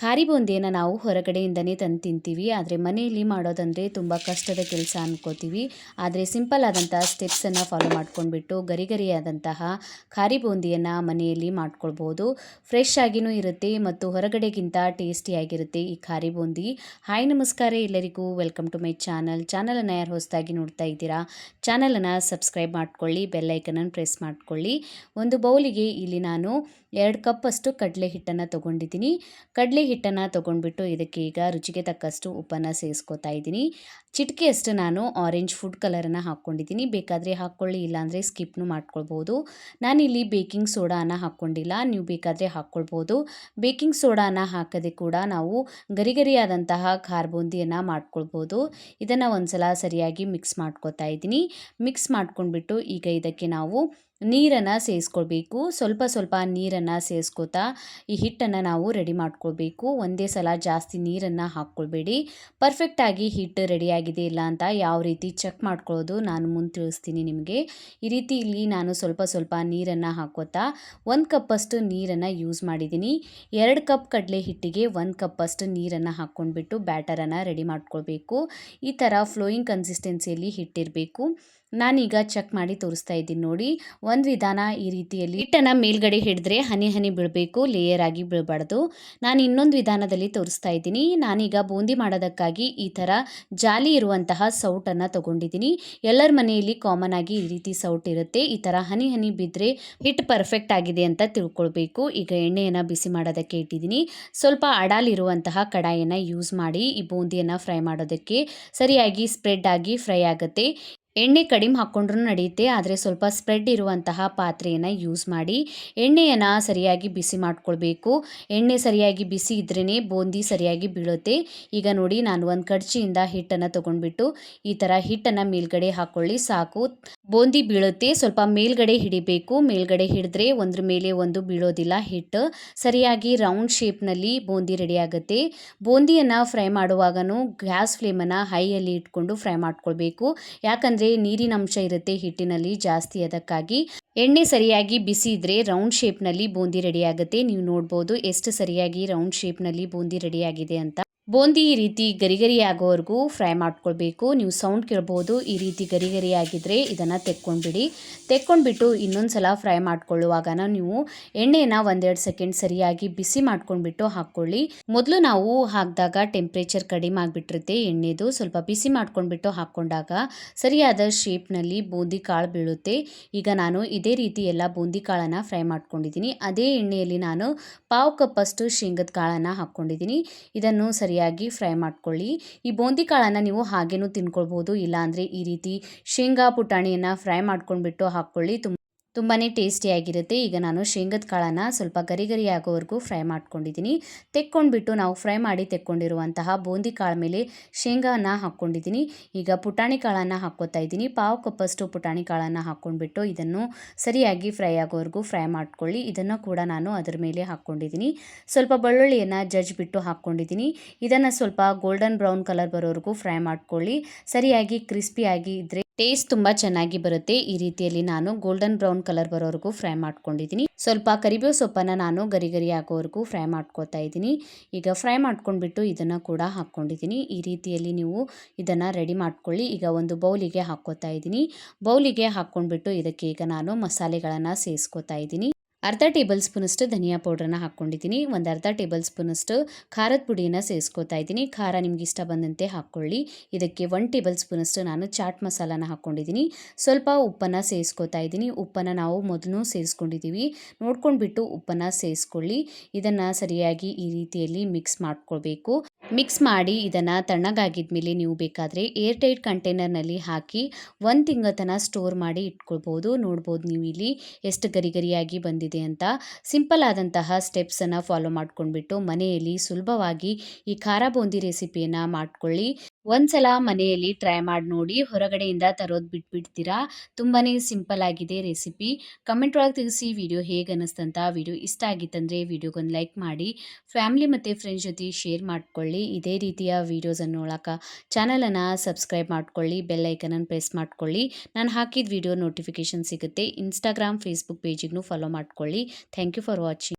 ಖಾರಿ ಬೂಂದಿಯನ್ನು ನಾವು ಹೊರಗಡೆಯಿಂದನೇ ತಂದು ತಿಂತೀವಿ ಆದರೆ ಮನೆಯಲ್ಲಿ ಮಾಡೋದಂದರೆ ತುಂಬ ಕಷ್ಟದ ಕೆಲಸ ಅಂದ್ಕೋತೀವಿ ಆದರೆ ಸಿಂಪಲ್ ಆದಂತಹ ಸ್ಟೆಪ್ಸನ್ನು ಫಾಲೋ ಮಾಡ್ಕೊಂಡ್ಬಿಟ್ಟು ಗರಿ ಗರಿಯಾದಂತಹ ಖಾರಿ ಬೂಂದಿಯನ್ನು ಮನೆಯಲ್ಲಿ ಮಾಡ್ಕೊಳ್ಬೋದು. ಫ್ರೆಶ್ ಆಗಿನೂ ಇರುತ್ತೆ ಮತ್ತು ಹೊರಗಡೆಗಿಂತ ಟೇಸ್ಟಿಯಾಗಿರುತ್ತೆ ಈ ಖಾರಿ ಬೂಂದಿ ಹಾಯ್ ನಮಸ್ಕಾರ ಎಲ್ಲರಿಗೂ. ವೆಲ್ಕಮ್ ಟು ಮೈ ಚಾನಲ್ ಚಾನಲನ್ನು ಯಾರು ಹೊಸದಾಗಿ ನೋಡ್ತಾ ಇದ್ದೀರಾ? ಚಾನಲನ್ನು ಸಬ್ಸ್ಕ್ರೈಬ್ ಮಾಡ್ಕೊಳ್ಳಿ ಬೆಲ್ಲೈಕನನ್ನು ಪ್ರೆಸ್ ಮಾಡ್ಕೊಳ್ಳಿ. ಒಂದು ಬೌಲಿಗೆ ಇಲ್ಲಿ ನಾನು ಎರಡು ಕಪ್ಪಷ್ಟು ಕಡಲೆ ಹಿಟ್ಟನ್ನು ತೊಗೊಂಡಿದ್ದೀನಿ. ಕಡಲೆ ಹಿಟ್ಟನ್ನು ತೊಗೊಂಡ್ಬಿಟ್ಟು ಇದಕ್ಕೆ ಈಗ ರುಚಿಗೆ ತಕ್ಕಷ್ಟು ಉಪ್ಪನ್ನು ಸೇರಿಸ್ಕೊತಾ ಇದ್ದೀನಿ. ಚಿಟಿಕೆಯಷ್ಟು ನಾನು ಆರೆಂಜ್ ಫುಡ್ ಕಲರನ್ನು ಹಾಕ್ಕೊಂಡಿದ್ದೀನಿ. ಬೇಕಾದರೆ ಹಾಕ್ಕೊಳ್ಳಿ, ಇಲ್ಲಾಂದರೆ ಸ್ಕಿಪ್ನು ಮಾಡ್ಕೊಳ್ಬೋದು. ನಾನಿಲ್ಲಿ ಬೇಕಿಂಗ್ ಸೋಡಾನ ಹಾಕ್ಕೊಂಡಿಲ್ಲ. ನೀವು ಬೇಕಾದರೆ ಹಾಕ್ಕೊಳ್ಬೋದು. ಬೇಕಿಂಗ್ ಸೋಡಾನ ಹಾಕದೆ ಕೂಡ ನಾವು ಗರಿ ಗರಿಯಾದಂತಹ ಖಾರ ಬೂಂದಿಯನ್ನು ಮಾಡ್ಕೊಳ್ಬೋದು. ಇದನ್ನು ಒಂದ್ಸಲ ಸರಿಯಾಗಿ ಮಿಕ್ಸ್ ಮಾಡ್ಕೊತಾ ಇದ್ದೀನಿ. ಮಿಕ್ಸ್ ಮಾಡ್ಕೊಂಡ್ಬಿಟ್ಟು ಈಗ ಇದಕ್ಕೆ ನಾವು ನೀರನ್ನು ಸೇರಿಸ್ಕೊಳ್ಬೇಕು ಸ್ವಲ್ಪ ಸ್ವಲ್ಪ ನೀರನ್ನು ಸೇರಿಸ್ಕೋತಾ ಈ ಹಿಟ್ಟನ್ನು ನಾವು ರೆಡಿ ಮಾಡ್ಕೊಳ್ಬೇಕು. ಒಂದೇ ಸಲ ಜಾಸ್ತಿ ನೀರನ್ನು ಹಾಕ್ಕೊಳ್ಬೇಡಿ. ಪರ್ಫೆಕ್ಟಾಗಿ ಹಿಟ್ಟು ರೆಡಿಯಾಗಿದೆ ಇಲ್ಲ ಅಂತ ಯಾವ ರೀತಿ ಚೆಕ್ ಮಾಡ್ಕೊಳ್ಳೋದು ನಾನು ಮುಂದೆ ತಿಳಿಸ್ತೀನಿ ನಿಮಗೆ. ಈ ರೀತಿ ಇಲ್ಲಿ ನಾನು ಸ್ವಲ್ಪ ಸ್ವಲ್ಪ ನೀರನ್ನು ಹಾಕೋತಾ ಒಂದು ಕಪ್ಪಷ್ಟು ನೀರನ್ನು ಯೂಸ್ ಮಾಡಿದ್ದೀನಿ. ಎರಡು ಕಪ್ ಕಡಲೆ ಹಿಟ್ಟಿಗೆ ಒಂದು ಕಪ್ಪಷ್ಟು ನೀರನ್ನು ಹಾಕ್ಕೊಂಡ್ಬಿಟ್ಟು ಬ್ಯಾಟರನ್ನು ರೆಡಿ ಮಾಡ್ಕೊಳ್ಬೇಕು. ಈ ಥರ ಫ್ಲೋಯಿಂಗ್ ಕನ್ಸಿಸ್ಟೆನ್ಸಿಯಲ್ಲಿ ಹಿಟ್ಟಿರಬೇಕು. ನಾನೀಗ ಚೆಕ್ ಮಾಡಿ ತೋರಿಸ್ತಾ ಇದ್ದೀನಿ ನೋಡಿ. ಒಂದು ವಿಧಾನ ಈ ರೀತಿಯಲ್ಲಿ ಹಿಟ್ಟನ್ನು ಮೇಲ್ಗಡೆ ಹಿಡಿದ್ರೆ ಹನಿ ಹನಿ ಬೀಳಬೇಕು ಲೇಯರ್ ಆಗಿ ಬೀಳಬಾರ್ದು. ನಾನು ಇನ್ನೊಂದು ವಿಧಾನದಲ್ಲಿ ತೋರಿಸ್ತಾ ಇದ್ದೀನಿ. ನಾನೀಗ ಬೂಂದಿ ಮಾಡೋದಕ್ಕಾಗಿ ಈ ಥರ ಜಾಲಿ ಇರುವಂತಹ ಸೌಟನ್ನು ತಗೊಂಡಿದ್ದೀನಿ. ಎಲ್ಲರ ಮನೆಯಲ್ಲಿ ಕಾಮನ್ ಆಗಿ ಈ ರೀತಿ ಸೌಟ್ ಇರುತ್ತೆ. ಈ ಥರ ಹನಿ ಹನಿ ಬಿದ್ದರೆ ಹಿಟ್ಟು ಪರ್ಫೆಕ್ಟ್ ಆಗಿದೆ ಅಂತ ತಿಳ್ಕೊಳ್ಬೇಕು. ಈಗ ಎಣ್ಣೆಯನ್ನು ಬಿಸಿ ಮಾಡೋದಕ್ಕೆ ಇಟ್ಟಿದ್ದೀನಿ. ಸ್ವಲ್ಪ ಅಡಾಲಿರುವಂತಹ ಕಡಾಯಿಯನ್ನು ಯೂಸ್ ಮಾಡಿ ಈ ಬೂಂದಿಯನ್ನು ಫ್ರೈ ಮಾಡೋದಕ್ಕೆ ಸರಿಯಾಗಿ ಸ್ಪ್ರೆಡ್ ಆಗಿ ಫ್ರೈ ಆಗುತ್ತೆ. ಎಣ್ಣೆ ಕಡಿಮೆ ಹಾಕ್ಕೊಂಡ್ರೂ ನಡೆಯುತ್ತೆ ಆದರೆ ಸ್ವಲ್ಪ ಸ್ಪ್ರೆಡ್ ಇರುವಂತಹ ಪಾತ್ರೆಯನ್ನು ಯೂಸ್ ಮಾಡಿ ಎಣ್ಣೆಯನ್ನು ಸರಿಯಾಗಿ ಬಿಸಿ ಮಾಡ್ಕೊಳ್ಬೇಕು. ಎಣ್ಣೆ ಸರಿಯಾಗಿ ಬಿಸಿ ಇದ್ರೇ ಬೂಂದಿ ಸರಿಯಾಗಿ ಬೀಳುತ್ತೆ. ಈಗ ನೋಡಿ, ನಾನು ಒಂದು ಕಡ್ಚಿಯಿಂದ ಹಿಟ್ಟನ್ನು ತೊಗೊಂಡ್ಬಿಟ್ಟು ಈ ಥರ ಹಿಟ್ಟನ್ನು ಮೇಲ್ಗಡೆ ಹಾಕ್ಕೊಳ್ಳಿ ಸಾಕು. ಬೂಂದಿ ಬೀಳುತ್ತೆ. ಸ್ವಲ್ಪ ಮೇಲ್ಗಡೆ ಹಿಡಿಬೇಕು. ಮೇಲ್ಗಡೆ ಹಿಡಿದ್ರೆ ಒಂದ್ರ ಮೇಲೆ ಒಂದು ಬೀಳೋದಿಲ್ಲ ಹಿಟ್ಟು ಸರಿಯಾಗಿ ರೌಂಡ್ ಶೇಪ್ನಲ್ಲಿ ಬೂಂದಿ ರೆಡಿ ಆಗುತ್ತೆ. ಬೂಂದಿಯನ್ನು ಫ್ರೈ ಮಾಡುವಾಗನೂ ಗ್ಯಾಸ್ ಫ್ಲೇಮನ್ನು ಹೈಯಲ್ಲಿ ಇಟ್ಕೊಂಡು ಫ್ರೈ ಮಾಡ್ಕೊಳ್ಬೇಕು. ಯಾಕಂದರೆ ನೀರಿನ ಅಂಶ ಇರುತ್ತೆ ಹಿಟ್ಟಿನಲ್ಲಿ ಜಾಸ್ತಿ ಅದಕ್ಕಾಗಿ. ಎಣ್ಣೆ ಸರಿಯಾಗಿ ಬಿಸಿ ಇದ್ರೆ ರೌಂಡ್ ಶೇಪ್ನಲ್ಲಿ ಬೂಂದಿ ರೆಡಿ ಆಗುತ್ತೆ. ನೀವು ನೋಡ್ಬೋದು ಎಷ್ಟು ಸರಿಯಾಗಿ ರೌಂಡ್ ಶೇಪ್ನಲ್ಲಿ ಬೂಂದಿ ರೆಡಿ ಆಗಿದೆ ಅಂತ. ಬೂಂದಿ ಈ ರೀತಿ ಗರಿ ಗರಿ ಆಗೋವರೆಗೂ ಫ್ರೈ ಮಾಡ್ಕೊಳ್ಬೇಕು. ನೀವು ಸೌಂಡ್ ಕೇಳ್ಬೋದು, ಈ ರೀತಿ ಗರಿ ಗರಿ ಆಗಿದ್ರೆ ಇದನ್ನು ತೆಕ್ಕೊಂಡ್ಬಿಡಿ. ತೆಕ್ಕೊಂಡ್ಬಿಟ್ಟು ಇನ್ನೊಂದು ಸಲ ಫ್ರೈ ಮಾಡ್ಕೊಳ್ಳುವಾಗ ನೀವು ಎಣ್ಣೆನ ಒಂದೆರಡು ಸೆಕೆಂಡ್ ಸರಿಯಾಗಿ ಬಿಸಿ ಮಾಡ್ಕೊಂಡ್ಬಿಟ್ಟು ಹಾಕ್ಕೊಳ್ಳಿ. ಮೊದಲು ನಾವು ಹಾಕಿದಾಗ ಟೆಂಪ್ರೇಚರ್ ಕಡಿಮೆ ಆಗಿಬಿಟ್ಟಿರುತ್ತೆ ಎಣ್ಣೆದು. ಸ್ವಲ್ಪ ಬಿಸಿ ಮಾಡ್ಕೊಂಡ್ಬಿಟ್ಟು ಹಾಕ್ಕೊಂಡಾಗ ಸರಿಯಾದ ಶೇಪ್ನಲ್ಲಿ ಬೂಂದಿ ಕಾಳು ಬೀಳುತ್ತೆ. ಈಗ ನಾನು ಇದೇ ರೀತಿ ಎಲ್ಲ ಬೂಂದಿ ಕಾಳನ್ನು ಫ್ರೈ ಮಾಡ್ಕೊಂಡಿದ್ದೀನಿ. ಅದೇ ಎಣ್ಣೆಯಲ್ಲಿ ನಾನು ಪಾವು ಕಪ್ಪಷ್ಟು ಶೇಂಗದ ಕಾಳನ್ನು ಹಾಕ್ಕೊಂಡಿದ್ದೀನಿ. ಇದನ್ನು ಸರಿಯಾಗಿ ಫ್ರೈ ಮಾಡ್ಕೊಳ್ಳಿ. ಈ ಬೂಂದಿ ಕಾಳನ್ನು ನೀವು ಹಾಗೇನೂ ತಿನ್ಕೊಳ್ಬೋದು, ಇಲ್ಲಾಂದರೆ ಈ ರೀತಿ ಶೇಂಗಾ ಪುಟಾಣಿಯನ್ನು ಫ್ರೈ ಮಾಡ್ಕೊಂಡ್ಬಿಟ್ಟು ಹಾಕ್ಕೊಳ್ಳಿ. ತುಂಬ ತುಂಬಾ ಟೇಸ್ಟಿಯಾಗಿರುತ್ತೆ. ಈಗ ನಾನು ಶೇಂಗದ ಕಾಳನ್ನು ಸ್ವಲ್ಪ ಗರಿ ಗರಿ ಆಗೋವರೆಗೂ ಫ್ರೈ ಮಾಡ್ಕೊಂಡಿದ್ದೀನಿ. ತೆಕ್ಕೊಂಡ್ಬಿಟ್ಟು ನಾವು ಫ್ರೈ ಮಾಡಿ ತೆಕ್ಕೊಂಡಿರುವಂತಹ ಬೂಂದಿ ಕಾಳ ಮೇಲೆ ಶೇಂಗಾನ ಹಾಕ್ಕೊಂಡಿದ್ದೀನಿ. ಈಗ ಪುಟಾಣಿ ಕಾಳನ್ನು ಹಾಕ್ಕೋತಾ ಇದ್ದೀನಿ. ಪಾವು ಕಪ್ಪಷ್ಟು ಪುಟಾಣಿ ಕಾಳನ್ನು ಹಾಕ್ಕೊಂಡ್ಬಿಟ್ಟು ಇದನ್ನು ಸರಿಯಾಗಿ ಫ್ರೈ ಆಗೋವರೆಗೂ ಫ್ರೈ ಮಾಡ್ಕೊಳ್ಳಿ. ಇದನ್ನು ಕೂಡ ನಾನು ಅದರ ಮೇಲೆ ಹಾಕ್ಕೊಂಡಿದ್ದೀನಿ. ಸ್ವಲ್ಪ ಬೆಳ್ಳುಳ್ಳಿಯನ್ನು ಜಜ್ಜಿಬಿಟ್ಟು ಹಾಕ್ಕೊಂಡಿದ್ದೀನಿ. ಇದನ್ನು ಸ್ವಲ್ಪ ಗೋಲ್ಡನ್ ಬ್ರೌನ್ ಕಲರ್ ಬರೋವರೆಗೂ ಫ್ರೈ ಮಾಡ್ಕೊಳ್ಳಿ. ಸರಿಯಾಗಿ ಕ್ರಿಸ್ಪಿಯಾಗಿ ಇದ್ದರೆ ಟೇಸ್ಟ್ ತುಂಬ ಚೆನ್ನಾಗಿ ಬರುತ್ತೆ. ಈ ರೀತಿಯಲ್ಲಿ ನಾನು ಗೋಲ್ಡನ್ ಬ್ರೌನ್ ಕಲರ್ ಬರೋವರೆಗೂ ಫ್ರೈ ಮಾಡ್ಕೊಂಡಿದ್ದೀನಿ. ಸ್ವಲ್ಪ ಕರಿಬೇವು ಸೊಪ್ಪನ್ನು ನಾನು ಗರಿ ಗರಿ ಆಗೋವರೆಗೂ ಫ್ರೈ ಮಾಡ್ಕೋತಾ ಇದ್ದೀನಿ. ಈಗ ಫ್ರೈ ಮಾಡ್ಕೊಂಡ್ಬಿಟ್ಟು ಇದನ್ನು ಕೂಡ ಹಾಕ್ಕೊಂಡಿದ್ದೀನಿ. ಈ ರೀತಿಯಲ್ಲಿ ನೀವು ಇದನ್ನು ರೆಡಿ ಮಾಡ್ಕೊಳ್ಳಿ. ಈಗ ಒಂದು ಬೌಲಿಗೆ ಹಾಕ್ಕೋತಾ ಇದ್ದೀನಿ. ಬೌಲಿಗೆ ಹಾಕ್ಕೊಂಡ್ಬಿಟ್ಟು ಇದಕ್ಕೆ ಈಗ ನಾನು ಮಸಾಲೆಗಳನ್ನು ಸೇರಿಸ್ಕೋತಾ ಇದ್ದೀನಿ. ಅರ್ಧ ಟೇಬಲ್ ಸ್ಪೂನಷ್ಟು ಧನಿಯಾ ಪೌಡ್ರನ್ನ ಹಾಕ್ಕೊಂಡಿದ್ದೀನಿ. ಒಂದು ಅರ್ಧ ಟೇಬಲ್ ಸ್ಪೂನಷ್ಟು ಖಾರದ ಪುಡಿಯನ್ನು ಸೇರಿಸ್ಕೋತಾ ಇದ್ದೀನಿ. ಖಾರ ನಿಮ್ಗೆ ಇಷ್ಟ ಬಂದಂತೆ ಹಾಕ್ಕೊಳ್ಳಿ. ಇದಕ್ಕೆ ಒನ್ ಟೇಬಲ್ ಸ್ಪೂನಷ್ಟು ನಾನು ಚಾಟ್ ಮಸಾಲಾನ ಹಾಕ್ಕೊಂಡಿದ್ದೀನಿ. ಸ್ವಲ್ಪ ಉಪ್ಪನ್ನು ಸೇರಿಸ್ಕೋತಾ ಇದ್ದೀನಿ. ಉಪ್ಪನ್ನು ನಾವು ಮೊದಲು ಸೇರಿಸ್ಕೊಂಡಿದ್ದೀವಿ ನೋಡ್ಕೊಂಡ್ಬಿಟ್ಟು ಉಪ್ಪನ್ನು ಸೇರಿಸ್ಕೊಳ್ಳಿ. ಇದನ್ನು ಸರಿಯಾಗಿ ಈ ರೀತಿಯಲ್ಲಿ ಮಿಕ್ಸ್ ಮಾಡ್ಕೊಳ್ಬೇಕು. ಮಿಕ್ಸ್ ಮಾಡಿ ಇದನ್ನು ತಣ್ಣಗಾಗಿದ ಮೇಲೆ ನೀವು ಬೇಕಾದರೆ ಏರ್ ಟೈಟ್ ಕಂಟೈನರ್ನಲ್ಲಿ ಹಾಕಿ ಒಂದು ತಿಂಗಳ ತನಕ ಸ್ಟೋರ್ ಮಾಡಿ ಇಟ್ಕೊಳ್ಬೋದು. ನೋಡ್ಬೋದು ನೀವು ಇಲ್ಲಿ ಎಷ್ಟು ಗರಿ ಗರಿಯಾಗಿ ಬಂದಿದೆ ಅಂತ. ಸಿಂಪಲ್ ಆದಂತಹ ಸ್ಟೆಪ್ಸನ್ನು ಫಾಲೋ ಮಾಡ್ಕೊಂಡ್ಬಿಟ್ಟು ಮನೆಯಲ್ಲಿ ಸುಲಭವಾಗಿ ಈ ಖಾರ ಬೂಂದಿ ರೆಸಿಪಿಯನ್ನು ಮಾಡ್ಕೊಳ್ಳಿ. ಒಂದ್ಸಲ ಮನೆಯಲ್ಲಿ ಟ್ರೈ ಮಾಡಿ ನೋಡಿ ಹೊರಗಡೆಯಿಂದ ತರೋದು ಬಿಟ್ಬಿಡ್ತೀರಾ? ತುಂಬಾ ಸಿಂಪಲ್ ಆಗಿದೆ ರೆಸಿಪಿ ಕಮೆಂಟ್ ಒಳಗೆ ತಿಳಿಸಿ ವಿಡಿಯೋ ಹೇಗೆ ಅನ್ನಿಸ್ತಂತ ವಿಡಿಯೋ ಇಷ್ಟ ಆಗಿತ್ತಂದರೆ ವಿಡಿಯೋಗೊಂದು ಲೈಕ್ ಮಾಡಿ. ಫ್ಯಾಮಿಲಿ ಮತ್ತು ಫ್ರೆಂಡ್ಸ್ ಜೊತೆ ಶೇರ್ ಮಾಡಿಕೊಳ್ಳಿ. ಇದೇ ರೀತಿಯ ವೀಡಿಯೋಸನ್ನು ನೋಡೋಕೆ ಚಾನಲನ್ನು ಸಬ್ಸ್ಕ್ರೈಬ್ ಮಾಡಿಕೊಳ್ಳಿ. ಬೆಲ್ ಐಕನನ್ನು ಪ್ರೆಸ್ ಮಾಡಿಕೊಳ್ಳಿ. ನಾನು ಹಾಕಿದ ವಿಡಿಯೋ ನೋಟಿಫಿಕೇಷನ್ ಸಿಗುತ್ತೆ. ಇನ್ಸ್ಟಾಗ್ರಾಮ್ ಫೇಸ್ಬುಕ್ ಪೇಜಿಗೂ ಫಾಲೋ ಮಾಡ್ಕೊಳ್ಳಿ. Thank you for watching